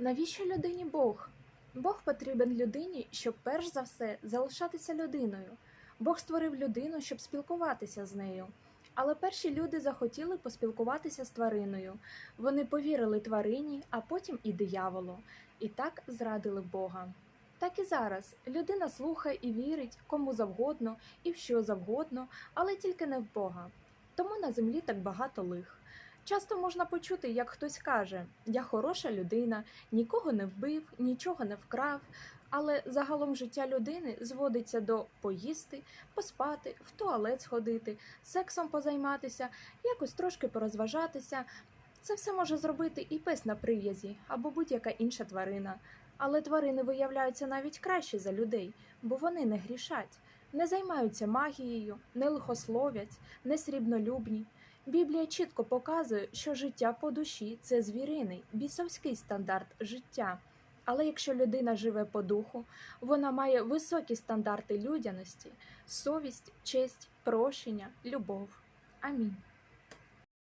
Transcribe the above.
Навіщо людині Бог? Бог потрібен людині, щоб перш за все залишатися людиною. Бог створив людину, щоб спілкуватися з нею. Але перші люди захотіли поспілкуватися з твариною. Вони повірили тварині, а потім і дияволу, і так зрадили Бога. Так і зараз людина слухає і вірить кому завгодно і в що завгодно, але тільки не в Бога. Тому на землі так багато лих. Часто можна почути, як хтось каже: Я хороша людина, нікого не вбив, нічого не вкрав. Але загалом життя людини зводиться до поїсти, поспати, в туалет сходити, сексом позайматися, якось трошки порозважатися. Це все може зробити і пес на прив'язі або будь-яка інша тварина. Але тварини виявляються навіть краще за людей, бо вони не грішать, не займаються магією, не лихословять, не срібнолюбні. Біблія чітко показує, що життя по душі це звіриний, бісовський стандарт життя. Але якщо людина живе по духу, вона має високі стандарти людяності, совість, честь, прощення, любов. Амінь.